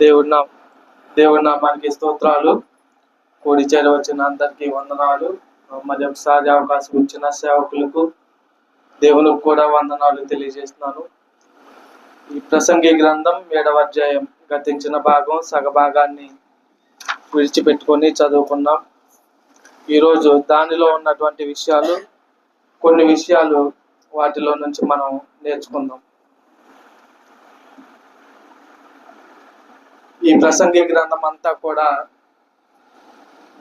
దేవుడి నా దేవుడి నామానికి స్తోత్రాలు. కూడి చేర వచ్చిన అందరికీ వందనాలు. మరి ఒకసారి అవకాశం ఇచ్చిన సేవకులకు దేవునికి కూడా వందనాలు తెలియజేస్తున్నాను. ఈ ప్రసంగి గ్రంథం ఏడవ అధ్యాయం గతించిన భాగం సగ భాగాన్ని విడిచిపెట్టుకొని చదువుకున్నాం. ఈరోజు దానిలో ఉన్నటువంటి విషయాలు కొన్ని విషయాలు వాటిలో నుంచి మనం నేర్చుకుందాం. ఈ ప్రసంగి గ్రంథం అంతా కూడా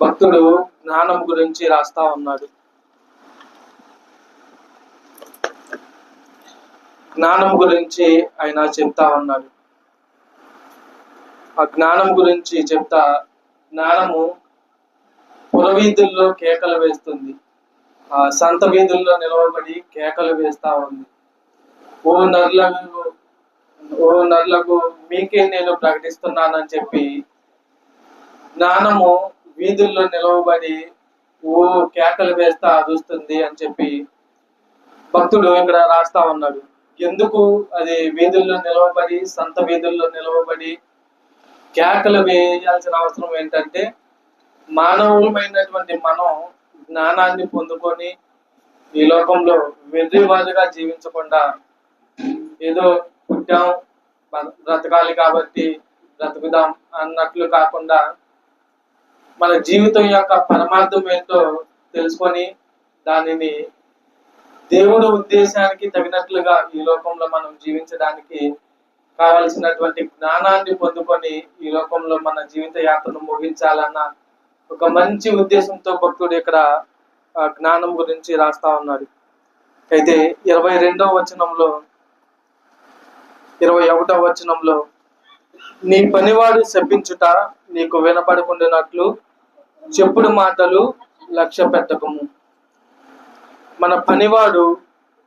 భక్తుడు జ్ఞానం గురించి రాస్తా ఉన్నాడు. జ్ఞానం గురించి ఆయన చెప్తా ఉన్నాడు. ఆ జ్ఞానం గురించి చెప్తా జ్ఞానము పురవీధుల్లో కేకలు వేస్తుంది. ఆ సంత వీధుల్లో నిలవబడి కేకలు వేస్తా ఉంది. ఓ నరులకు ఓ నరులకు మీకే నేను ప్రకటిస్తున్నానని చెప్పి జ్ఞానము వీధుల్లో నిలవబడి ఓ కేకలు వేస్తా అరుస్తుంది అని చెప్పి భక్తుడు ఇక్కడ రాస్తా ఉన్నాడు. ఎందుకు? అది వీధుల్లో నిలవబడి సంత వీధుల్లో నిలవబడి కేకలు వేయాల్సిన అవసరం ఏంటంటే మానవులమైనటువంటి మనం జ్ఞానాన్ని పొందుకొని ఈ లోకంలో వెర్రివాదుగా జీవించకుండా ఏదో పుట్టాం. బ్రతకాలి కాబట్టి బ్రతుకుదాం అన్నట్లు కాకుండా మన జీవితం యొక్క పరమార్థం ఏంటో తెలుసుకొని దానిని దేవుడు ఉద్దేశానికి తగినట్లుగా ఈ లోకంలో మనం జీవించడానికి కావలసినటువంటి జ్ఞానాన్ని పొందుకొని ఈ లోకంలో మన జీవిత యాత్రను ముగించాలన్న ఒక మంచి ఉద్దేశంతో భక్తుడు ఇక్కడ ఆ, జ్ఞానం గురించి రాస్తా ఉన్నాడు. అయితే ఇరవై రెండవ వచనంలో ఇరవై ఒకటవ వచనంలో నీ పనివాడు శపించుట నీకు వినపడకుండానట్లు చెప్పుడు మాటలు లక్ష్య పెట్టకము మన పనివాడు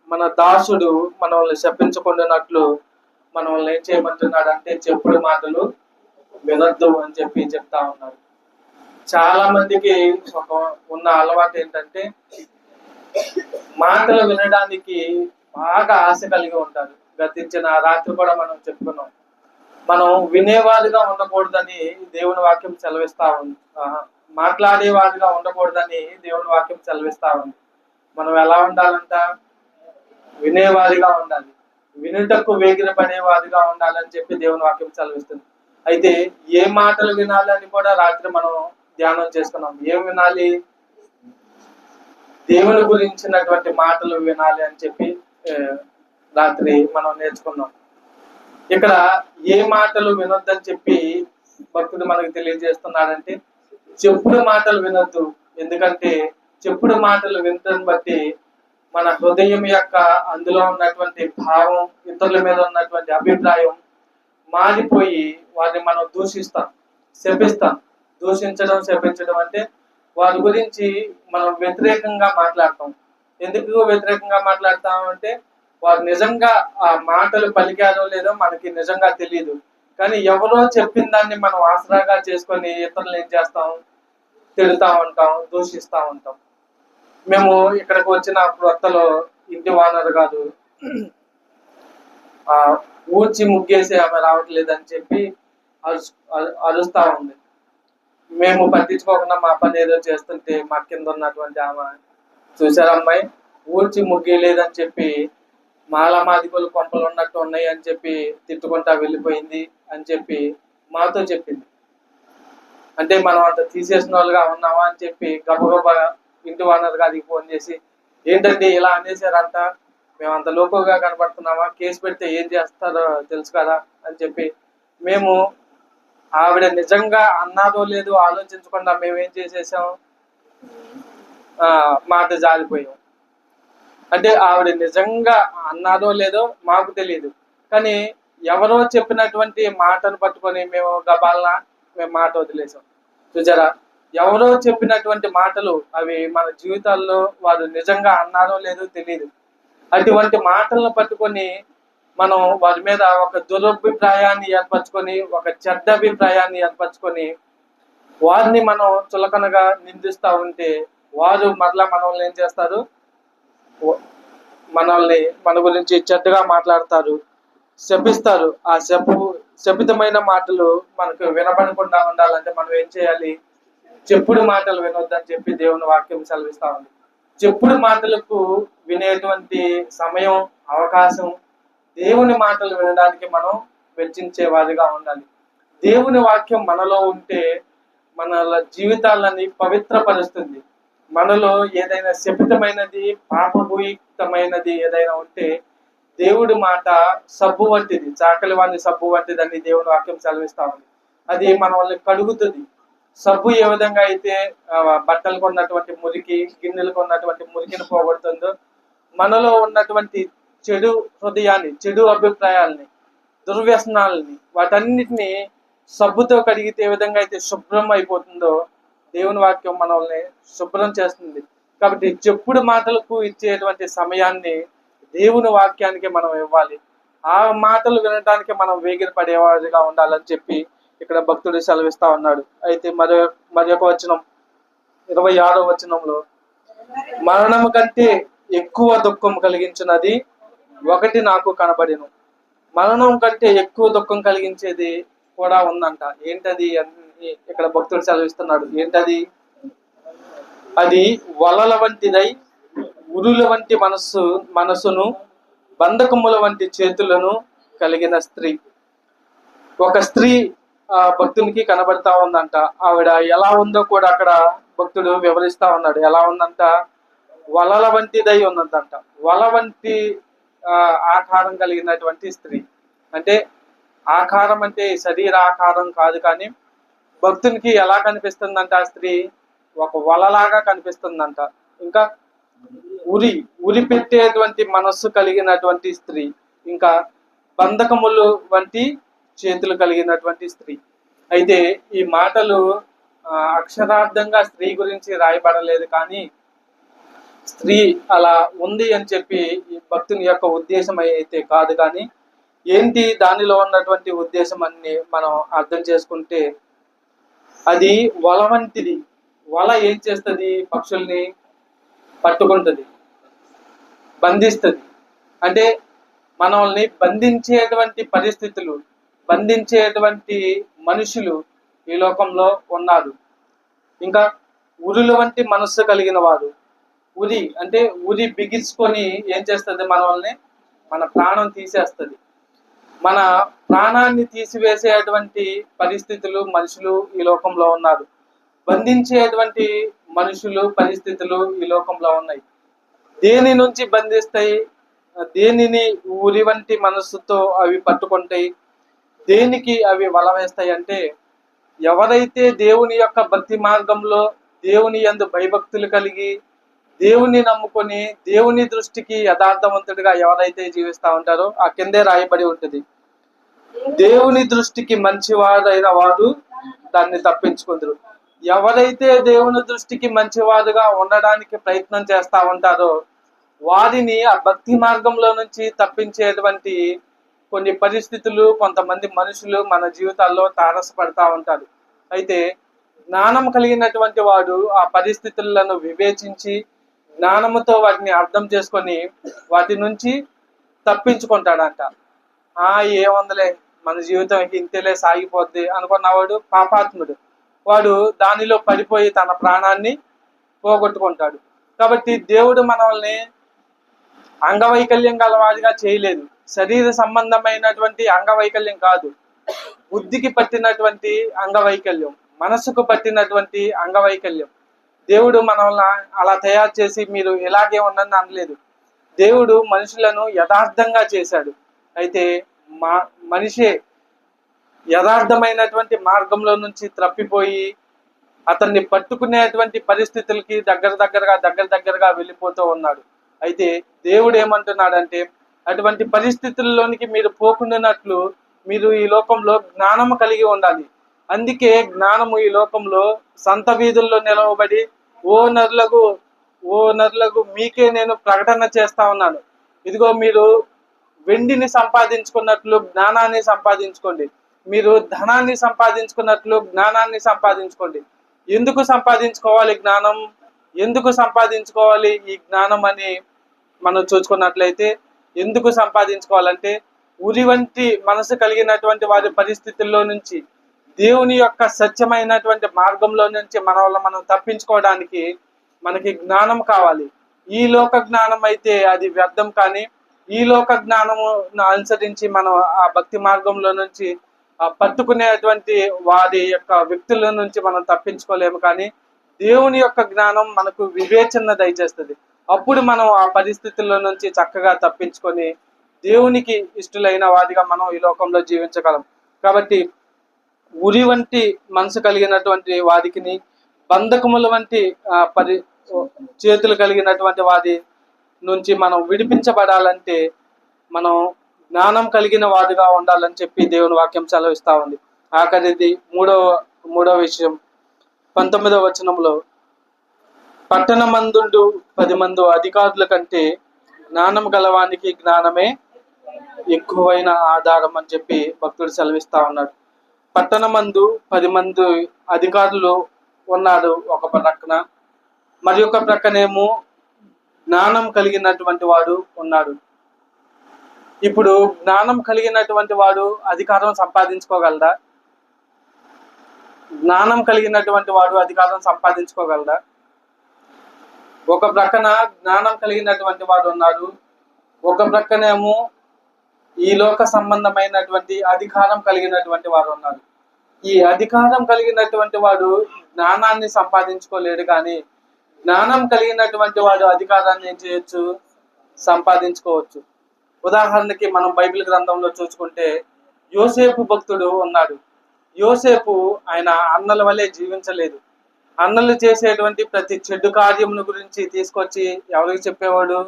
మన దాసుడు మనల్ని శపించకుండానట్లు మనల్ని ఏం చేయమంటున్నాడు అంటే చెప్పుడు మాటలు వినద్దు అని చెప్పి చెప్తా ఉన్నారు. చాలా మందికి ఒక ఉన్న అలవాటు ఏంటంటే మాటలు వినడానికి బాగా ఆశ కలిగి ఉంటారు. గతించిన రాత్రి కూడా మనం చెప్పుకున్నాం. మనం వినేవాడిగా ఉండకూడదని దేవుని వాక్యం సెలవిస్తా ఉంది ఆహా. మాట్లాడేవాడిగా ఉండకూడదని దేవుని వాక్యం సెలవిస్తా ఉంది. మనం ఎలా ఉండాలంట? వినేవాడిగా ఉండాలి. వినుటకు వేగిన పడేవాడిగా ఉండాలని చెప్పి దేవుని వాక్యం సెలవిస్తుంది. అయితే ఏ మాటలు వినాలని కూడా రాత్రి మనం ధ్యానం చేసుకున్నాం. ఏం వినాలి? దేవుని గురించినటువంటి మాటలు వినాలి అని చెప్పి రాత్రి మనం నేర్చుకున్నాం. ఇక్కడ ఏ మాటలు వినొద్దని చెప్పి భక్తుడు మనకు తెలియజేస్తున్నాడంటే చెప్పుడు మాటలు వినొద్దు. ఎందుకంటే చెప్పుడు మాటలు వినటం బట్టి మన హృదయం యొక్క అందులో ఉన్నటువంటి భావం ఇతరుల మీద ఉన్నటువంటి అభిప్రాయం మారిపోయి వారిని మనం దూషిస్తాం శపిస్తాం. దూషించడం శపించడం అంటే వారి గురించి మనం వ్యతిరేకంగా మాట్లాడతాం. ఎందుకు వ్యతిరేకంగా మాట్లాడతాం అంటే వారు నిజంగా ఆ మాటలు పలికారో లేదో మనకి నిజంగా తెలియదు కానీ ఎవరో చెప్పిన దాన్ని మనం ఆసరాగా చేసుకొని ఇతరులు ఏం చేస్తాం? తిడుతూ ఉంటాం దూషిస్తా ఉంటాం. మేము ఇక్కడికి వచ్చిన కొత్తలో ఇంటి వానరు కాదు ఆ ఊడ్చి ముగ్గేసి ఆమె రావట్లేదని చెప్పి అరుచు అరు- ఉంది. మేము పట్టించుకోకుండా మా పని ఏదో చేస్తుంటే మా కింద ఉన్నటువంటి ఆమె చూసారమ్మాయి ఊడ్చి ముగ్గేయలేదని చెప్పి మాల మాదిగోలు కొంపలు ఉన్నట్టు ఉన్నాయి అని చెప్పి తిట్టుకుంటా వెళ్ళిపోయింది అని చెప్పి మాతో చెప్పింది. అంటే మనం అంత తీసేసిన వాళ్ళుగా ఉన్నామా అని చెప్పి గబగబా ఇంటి ఓనర్ గారికి ఫోన్ చేసి ఏంటండి ఇలా అనేసారంట మేము అంత లోకుగా కనబడుతున్నామా కేసు పెడితే ఏం చేస్తారో తెలుసు కదా? అని చెప్పి మేము ఆవిడ నిజంగా అన్నాదో లేదో ఆలోచించకుండా మేము ఏం చేసేసాం మాట జారిపోయాం. అంటే ఆవిడ నిజంగా అన్నారో లేదో మాకు తెలియదు కానీ ఎవరో చెప్పినటువంటి మాటను పట్టుకొని మేము గబాలన మేము మాట వదిలేసాం చూసారా? ఎవరో చెప్పినటువంటి మాటలు అవి మన జీవితాల్లో వారు నిజంగా అన్నారో లేదో తెలియదు అటువంటి మాటలను పట్టుకొని మనం వారి మీద ఒక దురభిప్రాయాన్ని ఏర్పరచుకొని ఒక చెడ్డ అభిప్రాయాన్ని ఏర్పరచుకొని వారిని మనం చులకనగా నిందిస్తూ ఉంటే వారు మరలా మనల్ని ఏం చేస్తారు? మనల్ని మన గురించి చెడ్డగా మాట్లాడతారు శపిస్తారు. ఆ శపు శపితమైన మాటలు మనకు వినపడకుండా ఉండాలంటే మనం ఏం చేయాలి? చెప్పుడు మాటలు వినొద్దని చెప్పి దేవుని వాక్యం సెలవిస్తా ఉంది. చెప్పుడు మాటలకు వినేటువంటి సమయం అవకాశం దేవుని మాటలు వినడానికి మనం వెచ్చించే వారిగా ఉండాలి. దేవుని వాక్యం మనలో ఉంటే మన జీవితాలని పవిత్రపరుస్తుంది. మనలో ఏదైనా శపితమైనది పాపభూయుక్తమైనది ఏదైనా ఉంటే దేవుడి మాట సబ్బు వంటిది చాకలి వాడిని సబ్బు వంటిది అని దేవుని వాక్యం చదివిస్తా ఉంది. అది మనల్ని కడుగుతుంది. సబ్బు ఏ విధంగా అయితే బట్టలు బట్టలకు ఉన్నటువంటి మురికి గిన్నెలకు ఉన్నటువంటి మురికిని పోగొడుతుందో మనలో ఉన్నటువంటి చెడు హృదయాన్ని చెడు అభిప్రాయాల్ని దుర్వ్యసనాలని వాటన్నిటిని సబ్బుతో కడిగితే ఏ విధంగా అయితే శుభ్రం అయిపోతుందో దేవుని వాక్యం మనల్ని శుభ్రం చేస్తుంది. కాబట్టి చెప్పుడు మాటలకు ఇచ్చేటువంటి సమయాన్ని దేవుని వాక్యానికి మనం ఇవ్వాలి. ఆ మాటలు వినడానికి మనం వేగిరి పడేవాడిగా ఉండాలని చెప్పి ఇక్కడ భక్తుడు సెలవిస్తా ఉన్నాడు. అయితే మరి మరి వచనం ఇరవై ఆరో వచనంలో మరణం కంటే ఎక్కువ దుఃఖం కలిగించినది ఒకటి నాకు కనబడిను. మరణం కంటే ఎక్కువ దుఃఖం కలిగించేది కూడా ఉందంట. ఏంటది? అని ఇక్కడ భక్తుడు సెలవిస్తున్నాడు ఏంటది? అది వలల వంటిదై ఉరుల వంటి మనస్సు మనసును బంధకముల వంటి చేతులను కలిగిన స్త్రీ. ఒక స్త్రీ ఆ భక్తునికి కనబడతా ఉందంట. ఆవిడ ఎలా ఉందో కూడా అక్కడ భక్తుడు వివరిస్తా ఉన్నాడు. ఎలా ఉందంట? వలల వంటిదై ఉన్నదంట. వల వంటి ఆకారం కలిగినటువంటి స్త్రీ. అంటే ఆకారం అంటే శరీర ఆకారం కాదు కానీ భక్తునికి ఎలా కనిపిస్తుందంట ఆ స్త్రీ? ఒక వలలాగా కనిపిస్తుందంట. ఇంకా ఉరి ఉరి పెట్టేటువంటి మనస్సు కలిగినటువంటి స్త్రీ ఇంకా బంధకములు వంటి చేతులు కలిగినటువంటి స్త్రీ. అయితే ఈ మాటలు అక్షరార్థంగా స్త్రీ గురించి రాయబడలేదు కానీ స్త్రీ అలా ఉంది అని చెప్పి ఈ భక్తుని యొక్క ఉద్దేశం అయితే కాదు కానీ ఏంటి దానిలో ఉన్నటువంటి ఉద్దేశం అన్ని మనం అర్థం చేసుకుంటే అది వల వంటిది. వల ఏం చేస్తుంది? పక్షుల్ని పట్టుకుంటుంది. బంధిస్తుంది. అంటే మనల్ని బంధించేటువంటి పరిస్థితులు బంధించేటువంటి మనుషులు ఈ లోకంలో ఉన్నారు. ఇంకా ఉరుల వంటి మనస్సు కలిగిన వారు ఉరి అంటే ఉరి బిగించుకొని ఏం చేస్తుంది మనల్ని? మన ప్రాణం తీసేస్తుంది. మన ప్రాణాన్ని తీసివేసేటువంటి పరిస్థితులు మనుషులు ఈ లోకంలో ఉన్నారు. బంధించేటువంటి మనుషులు పరిస్థితులు ఈ లోకంలో ఉన్నాయి. దేని నుంచి బంధిస్తాయి? దేనిని ఉరి వంటి మనస్సుతో అవి పట్టుకుంటాయి? దేనికి అవి వల వేస్తాయి అంటే ఎవరైతే దేవుని యొక్క భక్తి మార్గంలో దేవుని యందు భయభక్తులు కలిగి దేవుని నమ్ముకొని దేవుని దృష్టికి యథార్థవంతుడిగా ఎవరైతే జీవిస్తా ఉంటారో ఆ కిందే రాయబడి ఉంటుంది. దేవుని దృష్టికి మంచివారైన వారు దాన్ని తప్పించుకుందరు. ఎవరైతే దేవుని దృష్టికి మంచివారుగా ఉండడానికి ప్రయత్నం చేస్తా ఉంటారో వారిని ఆ భక్తి మార్గంలో నుంచి తప్పించేటువంటి కొన్ని పరిస్థితులు కొంతమంది మనుషులు మన జీవితాల్లో తారసపడతా ఉంటారు. అయితే జ్ఞానం కలిగినటువంటి వాడు ఆ పరిస్థితులను వివేచించి జ్ఞానముతో వాటిని అర్థం చేసుకొని వాటి నుంచి తప్పించుకుంటాడంట. ఆ ఏముందలే మన జీవితం ఇంక ఇంతేలే సాగిపోద్ది అనుకున్నవాడు పాపాత్ముడు. వాడు దానిలో పడిపోయి తన ప్రాణాన్ని పోగొట్టుకుంటాడు. కాబట్టి దేవుడు మనల్ని అంగవైకల్యం గలవాడిగా చేయలేదు. శరీర సంబంధమైనటువంటి అంగవైకల్యం కాదు. బుద్ధికి పట్టినటువంటి అంగవైకల్యం మనసుకు పట్టినటువంటి అంగవైకల్యం. దేవుడు మనల్ని అలా తయారు చేసి మీరు ఇలాగే ఉండండి అనలేదు. దేవుడు మనుషులను యథార్థంగా చేశాడు. అయితే మా మనిషే యథార్థమైనటువంటి మార్గంలో నుంచి తప్పిపోయి అతన్ని పట్టుకునేటువంటి పరిస్థితులకి దగ్గర దగ్గరగా దగ్గర దగ్గరగా వెళ్ళిపోతూ ఉన్నాడు. అయితే దేవుడు ఏమంటున్నాడంటే అటువంటి పరిస్థితుల్లోనికి మీరు పోకుండానట్లు మీరు ఈ లోకంలో జ్ఞానము కలిగి ఉండాలి. అందుకే జ్ఞానము ఈ లోకంలో సంత వీధుల్లో నిలవబడి ఓనర్లకు ఓనర్లకు మీకే నేను ప్రకటన చేస్తా ఉన్నాను. ఇదిగో మీరు వెండిని సంపాదించుకున్నట్లు జ్ఞానాన్ని సంపాదించుకోండి. మీరు ధనాన్ని సంపాదించుకున్నట్లు జ్ఞానాన్ని సంపాదించుకోండి. ఎందుకు సంపాదించుకోవాలి జ్ఞానం? ఎందుకు సంపాదించుకోవాలి ఈ జ్ఞానం అని మనం చూసుకున్నట్లయితే ఎందుకు సంపాదించుకోవాలంటే ఉరి వంటి మనసు కలిగినటువంటి వారి పరిస్థితుల్లో నుంచి దేవుని యొక్క సత్యమైనటువంటి మార్గంలో నుంచి మన వల్ల మనం తప్పించుకోవడానికి మనకి జ్ఞానం కావాలి. ఈ లోక జ్ఞానం అయితే అది వ్యర్థం కానీ ఈ లోక జ్ఞానము అనుసరించి మనం ఆ భక్తి మార్గంలో నుంచి పట్టుకునేటువంటి వారి యొక్క వ్యక్తుల నుంచి మనం తప్పించుకోలేము కానీ దేవుని యొక్క జ్ఞానం మనకు వివేచన దయచేస్తుంది. అప్పుడు మనం ఆ పరిస్థితుల్లో నుంచి చక్కగా తప్పించుకొని దేవునికి ఇష్టలైన వారిగా మనం ఈ లోకంలో జీవించగలం. కాబట్టి ఉరి వంటి మనసు కలిగినటువంటి వాదికిని బంధకముల వంటి పరి చేతులు కలిగినటువంటి వాది నుంచి మనం విడిపించబడాలంటే మనం జ్ఞానం కలిగిన వాడుగా ఉండాలని చెప్పి దేవుని వాక్యం సెలవిస్తా ఉంది. ఆఖరిది మూడవ మూడవ విషయం. పంతొమ్మిదవ వచనంలో పట్టణ మందుండు పది మంది అధికారుల కంటే జ్ఞానం గలవానికి జ్ఞానమే ఎక్కువైన ఆధారం అని చెప్పి భక్తుడు సెలవిస్తా ఉన్నాడు. పట్టణమందు పది మంది అధికారులు ఉన్నారు ఒక ప్రక్కన. మరి ఒక ప్రక్కనేమో జ్ఞానం కలిగినటువంటి వాడు ఉన్నాడు. ఇప్పుడు జ్ఞానం కలిగినటువంటి వాడు అధికారం సంపాదించుకోగలరా జ్ఞానం కలిగినటువంటి వాడు అధికారం సంపాదించుకోగలరా ఒక ప్రక్కన జ్ఞానం కలిగినటువంటి వాడు ఉన్నాడు. ఒక ప్రక్కనేమో ఈ లోక సంబంధమైనటువంటి అధికారం కలిగినటువంటి వారు ఉన్నారు ఈ అధికారం కలిగినటువంటి వాడు జ్ఞానాన్ని సంపాదించుకోలేడు కానీ జ్ఞానం కలిగినటువంటి వాడు అధికారాన్ని ఏం చేయొచ్చు? సంపాదించుకోవచ్చు. ఉదాహరణకి మనం బైబిల్ గ్రంథంలో చూసుకుంటే యోసేపు భక్తుడు ఉన్నాడు. యోసేపు ఆయన అన్నల వల్లే జీవించలేదు. అన్నలు చేసేటువంటి ప్రతి చెడు కార్యమును గురించి తీసుకొచ్చి ఎవరికి చెప్పేవాడు?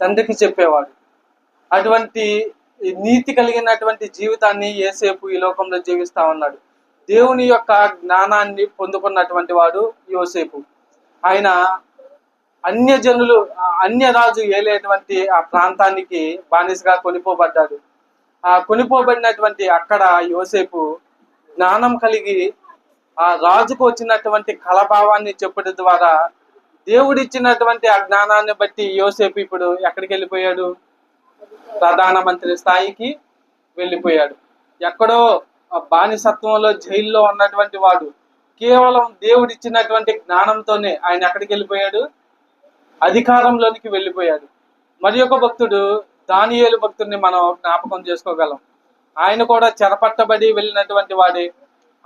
తండ్రికి చెప్పేవాడు. అటువంటి నీతి కలిగినటువంటి జీవితాన్ని ఏసేపు ఈ లోకంలో జీవిస్తా ఉన్నాడు. దేవుని యొక్క జ్ఞానాన్ని పొందుకున్నటువంటి వాడు యోసేపు. ఆయన అన్య జనులు అన్య రాజు ఏలేటువంటి ఆ ప్రాంతానికి బానిసగా కొనిపోబడ్డాడు. ఆ కొనిపోబడినటువంటి అక్కడ యోసేపు జ్ఞానం కలిగి ఆ రాజుకు వచ్చినటువంటి కలభావాన్ని చెప్పడం ద్వారా దేవుడిచ్చినటువంటి ఆ జ్ఞానాన్ని బట్టి యోసేపు ఇప్పుడు ఎక్కడికి వెళ్ళిపోయాడు ప్రధానమంత్రి స్థాయికి వెళ్ళిపోయాడు. ఎక్కడో బానిసత్వంలో జైల్లో ఉన్నటువంటి వాడు కేవలం దేవుడిచ్చినటువంటి జ్ఞానంతోనే ఆయన ఎక్కడికి వెళ్ళిపోయాడు అధికారంలోనికి వెళ్ళిపోయాడు. మరి ఒక భక్తుడు దానియేలు భక్తుడిని మనం జ్ఞాపకం చేసుకోగలం. ఆయన కూడా చెరపట్టబడి వెళ్ళినటువంటి వాడే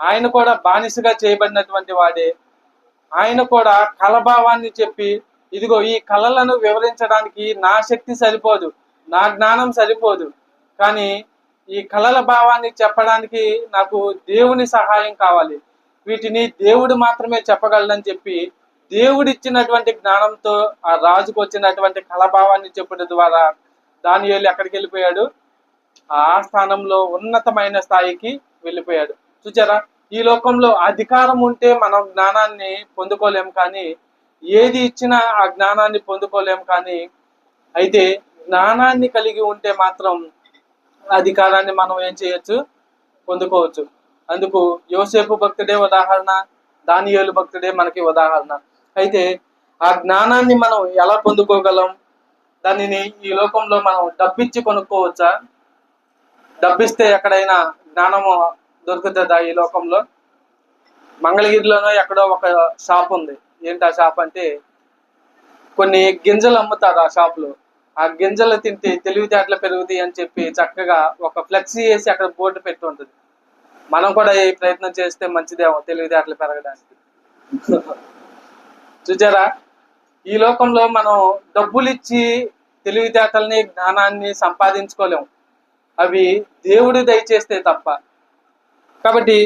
ఆయన కూడా బానిసగా చేయబడినటువంటి వాడే ఆయన కూడా కలభావాన్ని చెప్పి ఇదిగో ఈ కళలను వివరించడానికి నా శక్తి సరిపోదు నా జ్ఞానం సరిపోదు. కానీ ఈ కళల భావాన్ని చెప్పడానికి నాకు దేవుని సహాయం కావాలి. వీటిని దేవుడు మాత్రమే చెప్పగలడని చెప్పి దేవుడిచ్చినటువంటి జ్ఞానంతో ఆ రాజుకు వచ్చినటువంటి కళభావాన్ని చెప్పడం ద్వారా దానియేలు ఎక్కడికి వెళ్ళిపోయాడు? ఆ స్థానంలో ఉన్నతమైన స్థాయికి వెళ్ళిపోయాడు. చూచారా? ఈ లోకంలో అధికారం ఉంటే మనం జ్ఞానాన్ని పొందుకోలేం కానీ ఏది ఇచ్చినా ఆ జ్ఞానాన్ని పొందుకోలేం కానీ అయితే జ్ఞానాన్ని కలిగి ఉంటే మాత్రం అధికారాన్ని మనం ఏం చేయొచ్చు? పొందుకోవచ్చు. అందుకు యోసేపు భక్తుడే ఉదాహరణ దానియోలు భక్తుడే మనకి ఉదాహరణ. అయితే ఆ జ్ఞానాన్ని మనం ఎలా పొందుకోగలం? దానిని ఈ లోకంలో మనం డబ్బిచ్చి కొనుక్కోవచ్చా? డబ్బిస్తే ఎక్కడైనా జ్ఞానము దొరుకుతుందా ఈ లోకంలో? మంగళగిరిలోనో ఎక్కడో ఒక షాప్ ఉంది. ఏంటి ఆ షాప్ అంటే కొన్ని గింజలు అమ్ముతారు ఆ షాప్లో ఆ గింజలు తింటే తెలివితేటలు పెరుగుతాయి అని చెప్పి చక్కగా ఒక ఫ్లెక్సీ వేసి అక్కడ బోర్డు పెట్టి ఉంటుంది. మనం కూడా ఈ ప్రయత్నం చేస్తే మంచిదేమో తెలివితేటలు పెరగడానికి. చూచారా ఈ లోకంలో మనం డబ్బులు ఇచ్చి తెలివితేటల్ని జ్ఞానాన్ని సంపాదించుకోలేము అవి దేవుడు దయచేస్తే తప్ప. కాబట్టి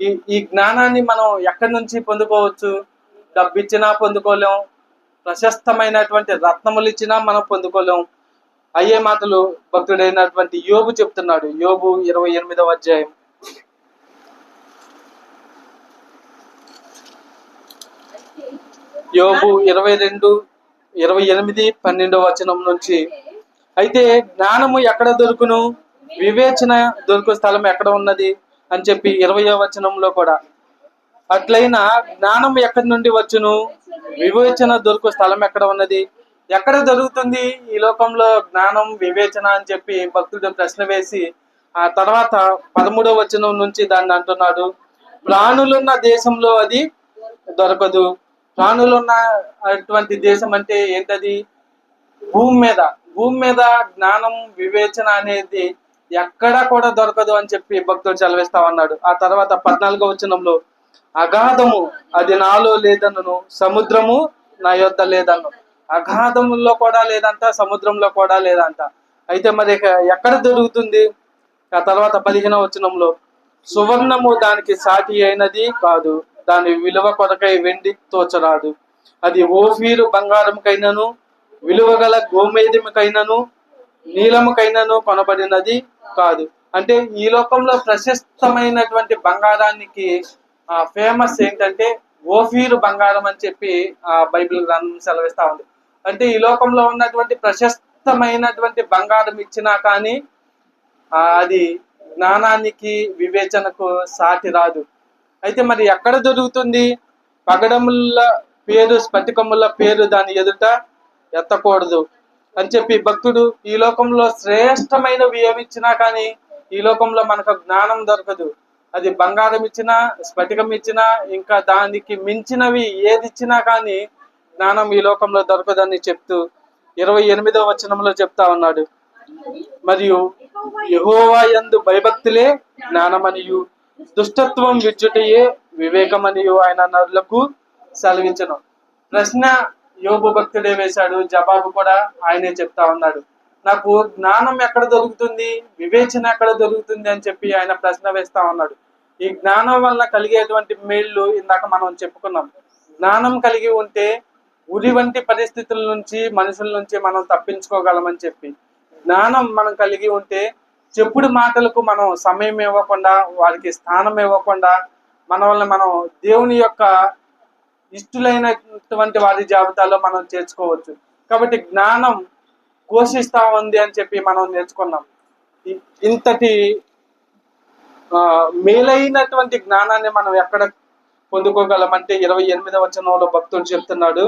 ఈ ఈ జ్ఞానాన్ని మనం ఎక్కడి నుంచి పొందుకోవచ్చు? డబ్బు ఇచ్చినా పొందుకోలేం. ప్రశస్తమైనటువంటి రత్నములు ఇచ్చినా మనం పొందుకోలేం. అయ్యే మాటలు భక్తుడైనటువంటి యోబు చెప్తున్నాడు. యోబు ఇరవై ఎనిమిదవ అధ్యాయం. యోబు ఇరవై రెండు ఇరవై ఎనిమిది పన్నెండవ వచనం నుంచి అయితే జ్ఞానము ఎక్కడ దొరుకును? వివేచన దొరుకు స్థలం ఎక్కడ ఉన్నది? అని చెప్పి ఇరవయో వచనంలో కూడా అట్లయినా జ్ఞానం ఎక్కడి నుండి వచ్చును? వివేచన దొరుకు స్థలం ఎక్కడ ఉన్నది? ఎక్కడ దొరుకుతుంది ఈ లోకంలో జ్ఞానం వివేచన అని చెప్పి భక్తుడు ప్రశ్న వేసి ఆ తర్వాత పదమూడవ వచనం నుంచి దాన్ని అంటున్నాడు. ప్రాణులున్న దేశంలో అది దొరకదు. ప్రాణులున్న అటువంటి దేశం అంటే ఏంటది? భూమి మీద. భూమి మీద జ్ఞానం వివేచన అనేది ఎక్కడా కూడా దొరకదు అని చెప్పి భక్తుడు చదివిస్తా ఉన్నాడు. ఆ తర్వాత పద్నాలుగో వచనంలో అగాధము అది నాలో లేదన్ను సముద్రము నా యొద్ద లేదన్ను. అగాధముల్లో కూడా లేదంట సముద్రంలో కూడా లేదంట. అయితే మరి ఇక ఎక్కడ దొరుకుతుంది? ఆ తర్వాత పదిహేన వచనంలో సువర్ణము దానికి సాటి అయినది కాదు దాని విలువ కొరకై వెండి తోచరాదు. అది ఓఫీరు బంగారంకైనను విలువ గల గోమేదికైనను నీలముకైనను కొనబడినది కాదు. అంటే ఈ లోకంలో ప్రశస్తమైనటువంటి బంగారానికి ఫేమస్ ఏంటంటే ఓఫీరు బంగారం అని చెప్పి ఆ బైబిల్ గ్రంథం సెలవిస్తా ఉంది. అంటే ఈ లోకంలో ఉన్నటువంటి ప్రశస్తమైనటువంటి బంగారం ఇచ్చినా కానీ అది జ్ఞానానికి వివేచనకు సాటి రాదు. అయితే మరి ఎక్కడ దొరుకుతుంది? పగడముల పేరు స్ఫటికముల పేరు దాని ఎదుట ఎత్తకూడదు అని చెప్పి భక్తుడు ఈ లోకంలో శ్రేష్టమైనవి ఏమి ఇచ్చినా కానీ ఈ లోకంలో మనకు జ్ఞానం దొరకదు. అది బంగారం ఇచ్చినా స్ఫటికం ఇచ్చినా ఇంకా దానికి మించినవి ఏది ఇచ్చినా కానీ జ్ఞానం ఈ లోకంలో దొరకదని చెప్తూ ఇరవై ఎనిమిదవ వచనంలో చెప్తా ఉన్నాడు. మరియు యహోవా యందు భయభక్తులే జ్ఞానమనియు దుష్టత్వం విద్యుటయే వివేకమనియు ఆయన నరులకు సెలవించను. ప్రశ్న యోగు భక్తుడే వేశాడు జవాబు కూడా ఆయనే చెప్తా ఉన్నాడు. నాకు జ్ఞానం ఎక్కడ దొరుకుతుంది? వివేచన ఎక్కడ దొరుకుతుంది అని చెప్పి ఆయన ప్రశ్న వేస్తా ఉన్నాడు. ఈ జ్ఞానం వల్ల కలిగేటువంటి మేళ్ళు ఇందాక మనం చెప్పుకున్నాం. జ్ఞానం కలిగి ఉంటే ఉరి వంటి పరిస్థితుల నుంచి మనుషుల నుంచి మనం తప్పించుకోగలమని చెప్పి. జ్ఞానం మనం కలిగి ఉంటే చెప్పుడు మాటలకు మనం సమయం ఇవ్వకుండా వారికి స్థానం ఇవ్వకుండా మన వల్ల మనం దేవుని యొక్క ఇష్టలైనటువంటి వారి జాబితాలో మనం చేర్చుకోవచ్చు. కాబట్టి జ్ఞానం పోషిస్తా ఉంది అని చెప్పి మనం నేర్చుకున్నాం. ఇంతటి ఆ, మేలైనటువంటి జ్ఞానాన్ని మనం ఎక్కడ పొందుకోగలమంటే ఇరవై ఎనిమిదవ వచనంలో భక్తుడు చెప్తున్నాడు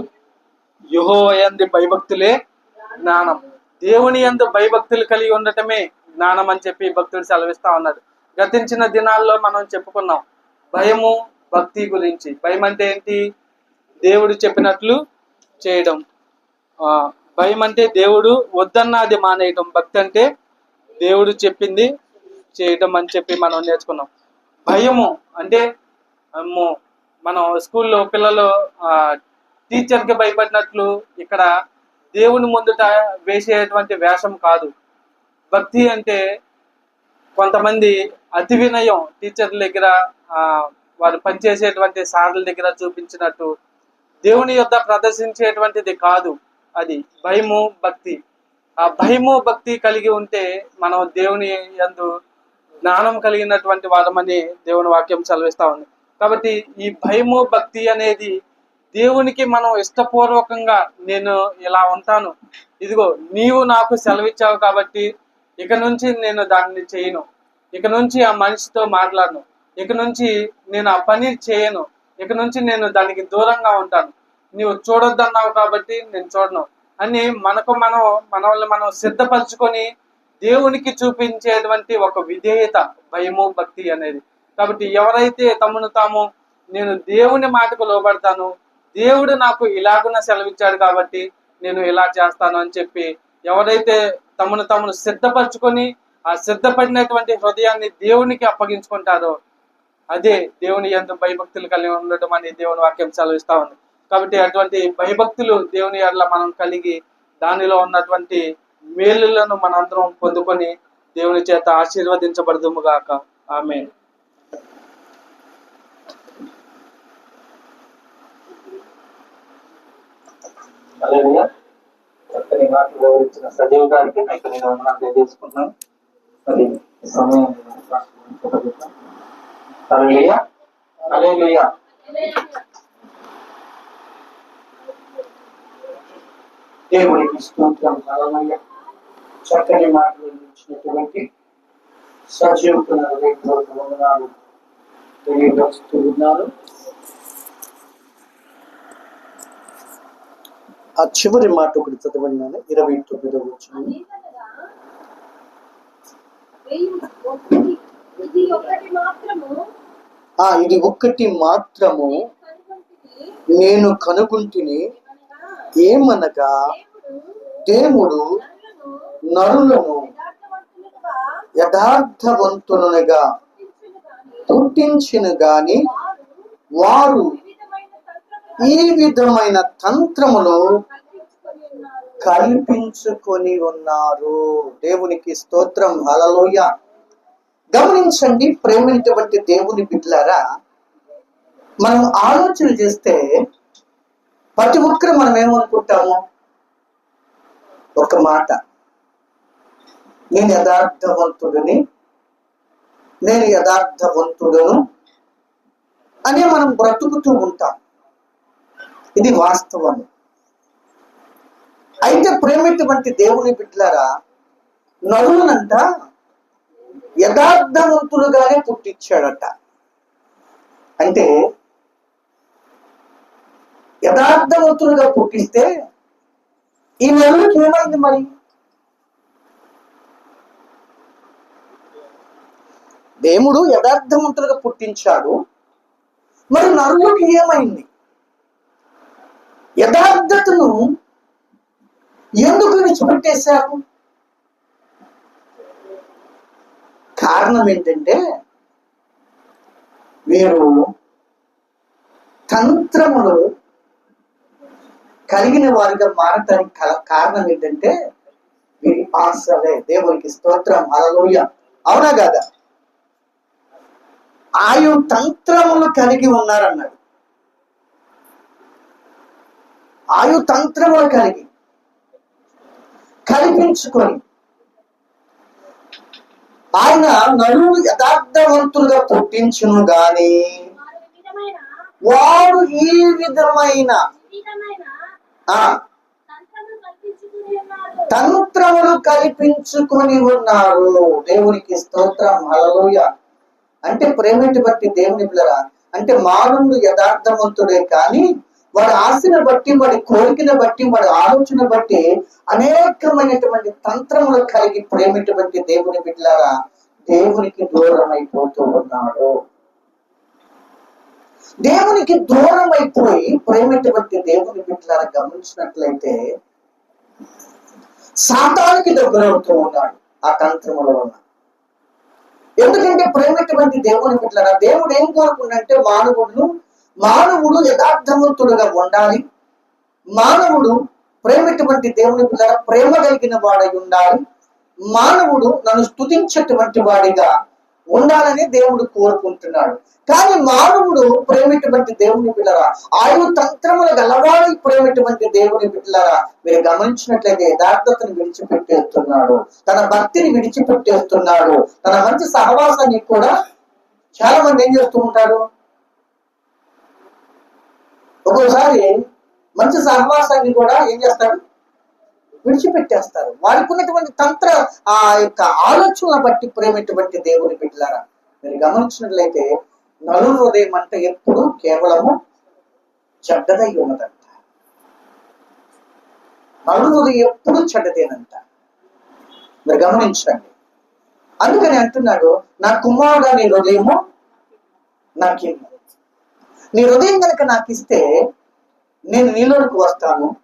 యుహో ఎందు భయభక్తులే జ్ఞానం. దేవుని ఎందు భయభక్తులు కలిగి ఉండటమే జ్ఞానం అని చెప్పి భక్తుడు సెలవిస్తా ఉన్నాడు. గతించిన దినాల్లో మనం చెప్పుకున్నాం భయము భక్తి గురించి. భయం అంటే ఏంటి? దేవుడు చెప్పినట్లు చేయడం. భయం అంటే దేవుడు వద్దన్నది మానేయటం. భక్తి అంటే దేవుడు చెప్పింది చేయటం అని చెప్పి మనం నేర్చుకున్నాం. భయము అంటే మనం స్కూల్లో పిల్లలు టీచర్కి భయపడినట్లు ఇక్కడ దేవుని ముందుట వేసేటువంటి వేషం కాదు. భక్తి అంటే కొంతమంది అతి వినయం టీచర్ల దగ్గర వారు పనిచేసేటువంటి సార్ల దగ్గర చూపించినట్టు దేవుని యొక్క ప్రదర్శించేటువంటిది కాదు. అది భయము భక్తి. ఆ భయము భక్తి కలిగి ఉంటే మనం దేవుని యందు జ్ఞానం కలిగినటువంటి వారమని దేవుని వాక్యం చదివిస్తా ఉంది. కాబట్టి ఈ భయము భక్తి అనేది దేవునికి మనం ఇష్టపూర్వకంగా నేను ఇలా ఉంటాను. ఇదిగో నీవు నాకు సెలవిచ్చావు కాబట్టి ఇక నుంచి నేను దాన్ని చేయను. ఇక నుంచి ఆ మనిషితో మాట్లాడను. ఇక నుంచి నేను ఆ పని చేయను. ఇక నుంచి నేను దానికి దూరంగా ఉంటాను. నీవు చూడొద్దన్నావు కాబట్టి నేను చూడను. అని మనకు మనం మనల్ని మనం సిద్ధపరచుకొని దేవునికి చూపించేటువంటి ఒక విధేయత భయము భక్తి అనేది. కాబట్టి ఎవరైతే తమను తాము నేను దేవుని మాటకు లోబడతాను దేవుడు నాకు ఇలాగున సెలవిచ్చాడు కాబట్టి నేను ఇలా చేస్తాను అని చెప్పి ఎవరైతే తమను తమను సిద్ధపరచుకొని ఆ సిద్ధపడినటువంటి హృదయాన్ని దేవునికి అప్పగించుకుంటారో అదే దేవుని ఎంత భయభక్తులు కలిగి ఉండటం అని దేవుని వాక్యం సెలవిస్తా ఉంది. కాబట్టి అటువంటి భయభక్తులు దేవుని ఎడల మనం కలిగి దానిలో ఉన్నటువంటి మేలులను మనందరం పొందుకొని దేవుని చేత ఆశీర్వదించబడదుము గాక. ఆమె చక్కని మాటలు వివరించిన సజీవ్ గారికి మీకు నేను వందనాలు తెలియజేసుకుంటున్నాను మరి సమయం అలెలుయా దేవునికి స్తోత్రం హల్లెలూయా చక్కని మాటలు వివరించినటువంటి సజీవ్ వందనాలు తెలియజేస్తూ ఉన్నారు ఆ చివరి మాట ఒకటి చదవండి. ఇరవై తొమ్మిదో వచ్చిన ఇది ఒక్కటి మాత్రము. నేను కనుగొంటిని ఏమనగా, దేవుడు నరులను యథార్థవంతులుగా గాని, పుట్టించిన గాని వారు ఈ విధమైన తంత్రములు కల్పించుకొని ఉన్నారు. దేవునికి స్తోత్రం హలలోయ గమనించండి ప్రేమైనటువంటి దేవుని బిడ్డలారా మనం ఆలోచన చేస్తే ప్రతి ఒక్కరు మనం ఏమనుకుంటాము? ఒక మాట. నేను యథార్థవంతుడిని నేను యథార్థవంతుడును అని మనం బ్రతుకుతూ ఉంటాం. ఇది వాస్తవం అయితే ప్రేమటువంటి దేవుని బిడ్డలారా నరులనంట యథార్థవంతులుగానే పుట్టించాడట. అంటే యథార్థవంతులుగా పుట్టిస్తే ఈ నరులకు ఏమైంది మరి? దేవుడు యథార్థవంతులుగా పుట్టించాడు. మరి నరులకు ఏమైంది? యథార్థతను ఎందుకు విడిచిపెట్టేశారు? కారణం ఏంటంటే వీరు తంత్రములు కలిగిన వారిగా మారటానికి కారణం ఏంటంటే వీరి ఆశలే దేవునికి స్తోత్రం. అలలోయ అవునా కాదా? ఆయు తంత్రములు కలిగి ఉన్నారన్నాడు. ఆయు తంత్రములు కలిగి కల్పించుకొని ఆయన నలుగురు యథార్థవంతులుగా పుట్టించును గాని వారు ఈ విధమైన తంత్రములు కల్పించుకొని ఉన్నారు. దేవునికి స్తోత్రం. హల్లెలూయ. అంటే ప్రేమటి బట్టి దేవుని పిల్లరా అంటే మానవుడు యథార్థవంతుడే కానీ వాడి ఆశను బట్టి వాడి కోరికను బట్టి వాడి ఆలోచన బట్టి అనేకమైనటువంటి తంత్రములు కలిగి ప్రేమటువంటి బట్టి దేవుని బిడ్డలారా దేవునికి దూరం అయిపోతూ ఉన్నాడు. దేవునికి దూరం అయిపోయి ప్రేమటువంటి దేవుని బిడ్డలను గమనించినట్లయితే సాతానికి దగ్గరవుతూ ఉన్నాడు ఆ తంత్రముల వల్ల ఎందుకంటే ప్రేమటువంటి దేవుని బిడ్డలారా దేవుడు ఏం కోరుకుండంటే మానవుడు మానవుడు యథార్థవంతుడుగా ఉండాలి. మానవుడు ప్రేమటువంటి దేవుని బిడ్డల ప్రేమ కలిగిన వాడై ఉండాలి. మానవుడు నన్ను స్తుతించేటువంటి వాడిగా ఉండాలని దేవుడు కోరుకుంటున్నాడు. కానీ మానవుడు ప్రేమిటువంటి దేవుని బిడ్డరా ఆయు తంత్రముల గలవాడు ప్రేమిటువంటి దేవుని బిడ్డలరా మీరు గమనించినట్లయితే యథార్థతను విడిచిపెట్టేస్తున్నాడు. తన భక్తిని విడిచిపెట్టేస్తున్నాడు. తన మంచి సహవాసాన్ని కూడా చాలా మంది ఏం చేస్తూ ఉంటారు? ఒక్కోసారి మంచి సహవాసాన్ని కూడా ఏం చేస్తాడు విడిచిపెట్టేస్తారు. వారికి ఉన్నటువంటి తంత్ర ఆ యొక్క ఆలోచనల బట్టి ప్రేమటువంటి దేవుని బిడ్డలారా మీరు గమనించినట్లయితే నలు హృదయం అంటే ఎప్పుడు కేవలము చెడ్డదై ఉన్నదంట. నలు హృదయం ఎప్పుడు చెడ్డదేనంట. మీరు గమనించండి. అందుకని అంటున్నాడు నా కుమారుడు నీ హృదయము నాకిమ్ము. నీ హృదయం కనుక నాకు ఇస్తే నేను నీలోనికి వస్తాను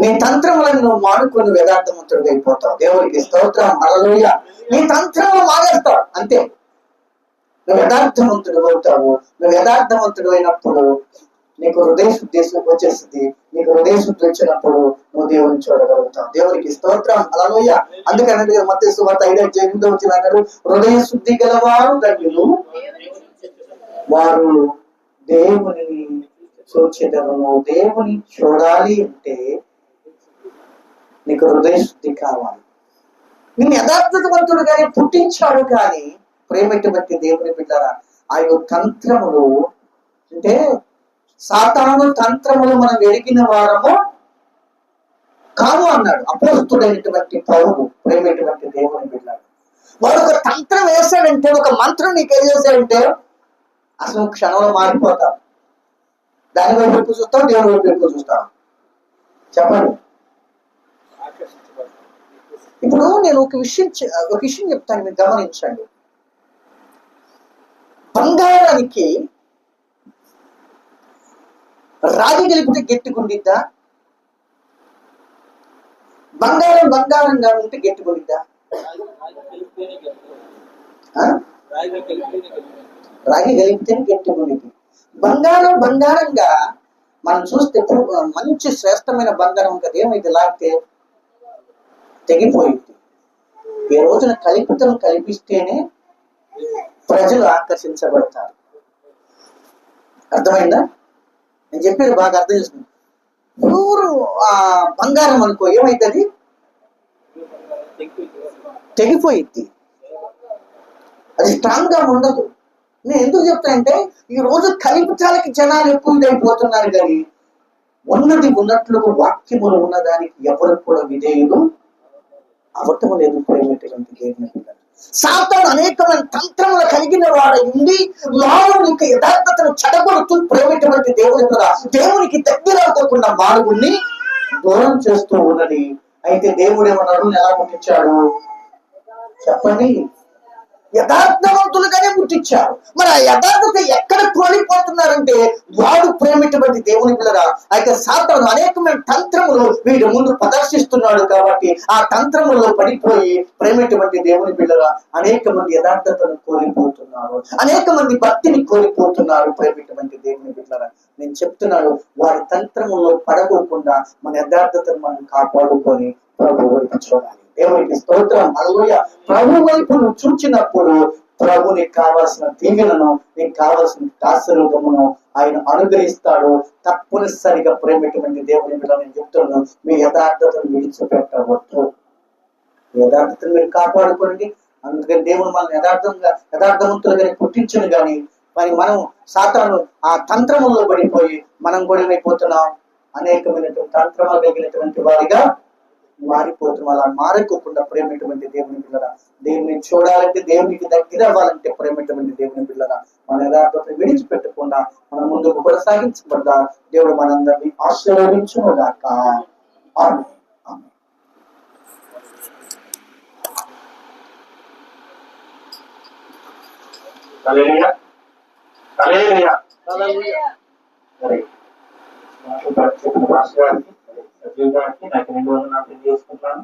నీ తంత్రములను నువ్వు మానుకొని వేదార్థవంతుడిగా అయిపోతావు. దేవుడికి స్తోత్రం. అలలోయ నీ తంత్రములు మానేస్తావు. అంతే. నువ్వు యథార్థవంతుడు అవుతావు. నువ్వు యథార్థవంతుడు అయినప్పుడు నీకు హృదయ శుద్ధి వచ్చేస్తుంది. నీకు హృదయ శుద్ధి వచ్చినప్పుడు నువ్వు దేవుని చూడగలుగుతావు. దేవునికి స్తోత్రం. అలలోయ అందుకని మధ్య సువార్త ఐదో ఎనిమిదో వచ్చిన అన్నారు హృదయ శుద్ధి గలవారు ధన్యులు. వారు దేవుని చూచేదను దేవుని చూడాలి అంటే నీకు హృదయ శుద్ధి కావాలి నేను యథార్థవంతుడుగానే పుట్టించాడు కానీ ప్రేమటువంటి దేవుని బిడ్డారా ఆ యొక్క తంత్రములు అంటే సాతాను తంత్రములు మనం ఎరిగిన వారము కాదు అన్నాడు. అపోస్తుడైనటువంటి పౌరుడు ప్రేమటువంటి దేవుని బిడ్డాడు వాడు ఒక తంత్రం వేశాడంటే ఒక మంత్రం నీకు ఏం చేశాడంటే అసలు క్షణంలో మారిపోతాం దాని వైపు చూస్తాం దేవుని వైపు చూస్తాం చెప్పండి. ఇప్పుడు నేను ఒక విషయం ఒక విషయం చెప్తాను మీరు గమనించండి. బంగారానికి రాగి గెలిపితే గట్టిగుండిద్దా బంగారం బంగారంగా ఉంటే గట్టిగుండిద్దా ఆ? రాగి గెలిపితేనే గట్టిగుండిద్ది బంగారం బంగారంగా మనం చూస్తే మంచి శ్రేష్టమైన బంగారం కదా ఏమైతే లాగితే తెగిపోయింది. ఈ రోజున కల్పితలు కల్పిస్తేనే ప్రజలు ఆకర్షించబడతారు. అర్థమైందా? నేను చెప్పేది బాగా అర్థం చేసుకున్నాను. ఊరు ఆ బంగారం అనుకో ఏమైతుంది? తెగిపోయిద్ది. అది స్ట్రాంగ్గా ఉండదు. నేను ఎందుకు చెప్తానంటే ఈ రోజు కల్పితాలకి జనాలు ఎక్కువ ఇదైపోతున్నారు కానీ ఉన్నది ఉన్నట్లుగా వాక్యములు ఉన్నదానికి ఎవరు కూడా విధేయులు అవటం లేదు దేవుని సాతాను అనేకమైన తంత్రములు కలిగిన వాడు ఉండి మానవుని యొక్క యథార్థతను చెడగొడుతూ ప్రేమటువంటి దేవుని కదా దేవునికి దగ్గర అవ్వకుండా మానవుణ్ణి దూరం చేస్తూ ఉన్నది. అయితే దేవుడు ఏమన్నాడు? ఎలా పుట్టించాడు? చెప్పండి. యథార్థవంతులుగానే పుట్టించారు. మరి ఆ యథార్థత ఎక్కడ కోల్పోతున్నారంటే వాడు ప్రేమిటువంటి దేవుని పిల్లరా. అయితే సాతాను అనేకమైన తంత్రములు వీడి ముందు ప్రదర్శిస్తున్నాడు కాబట్టి ఆ తంత్రములో పడిపోయి ప్రేమిటువంటి దేవుని పిల్లరా. అనేక మంది యథార్థతను కోల్పోతున్నారు. అనేక మంది భక్తిని కోల్పోతున్నారు ప్రేమిటువంటి దేవుని పిల్లరా. నేను చెప్తున్నాను వారి తంత్రములో పడకోకుండా మన యథార్థతను మనం కాపాడుకొని ప్రభు వైపు చూడాలి. దేవునికి స్తోత్రం. అల్లుయ ప్రభు వైపు నువ్వు చూచినప్పుడు ప్రభు నీకు కావాల్సిన దీవెనను నీకు కావాల్సిన ఆశీర్వాదమును ఆయన అనుగ్రహిస్తాడు. తప్పనిసరిగా ప్రేమటువంటి దేవుని పిల్లలు నేను చెప్తున్నాను. మీ యథార్థతను విడిచిపెట్టవద్దు. యథార్థతను మీరు కాపాడుకోండి. అందుకని దేవుడు మనల్ని యథార్థంగా యథార్థవంతులుగానే పుట్టించను కానీ మరి మనం సాతాను ఆ తంత్రములో పడిపోయి మనం కూడా అయిపోతున్నాం అనేకమైనటువంటి తంత్రములు కలిగినటువంటి వారిగా మారిపోతున్నాం అలా మారకోకుండా ప్రేమటువంటి దేవుని పిల్లరా దేవుని చూడాలంటే దేవునికి దగ్గర అవ్వాలంటే ప్రేమటువంటి దేవుని పిల్లరా మన యథార్థతను విడిచిపెట్టకుండా మన ముందుకు కొనసాగించబడ్డా దేవుడు మనందరినీ ఆశీర్వదించును గాక. ఆమేన్. హల్లెలూయా. హల్లెలూయా. మరి మాకు సజీవ్ గారికి నాకు రెండు వందలు చేసుకుంటాను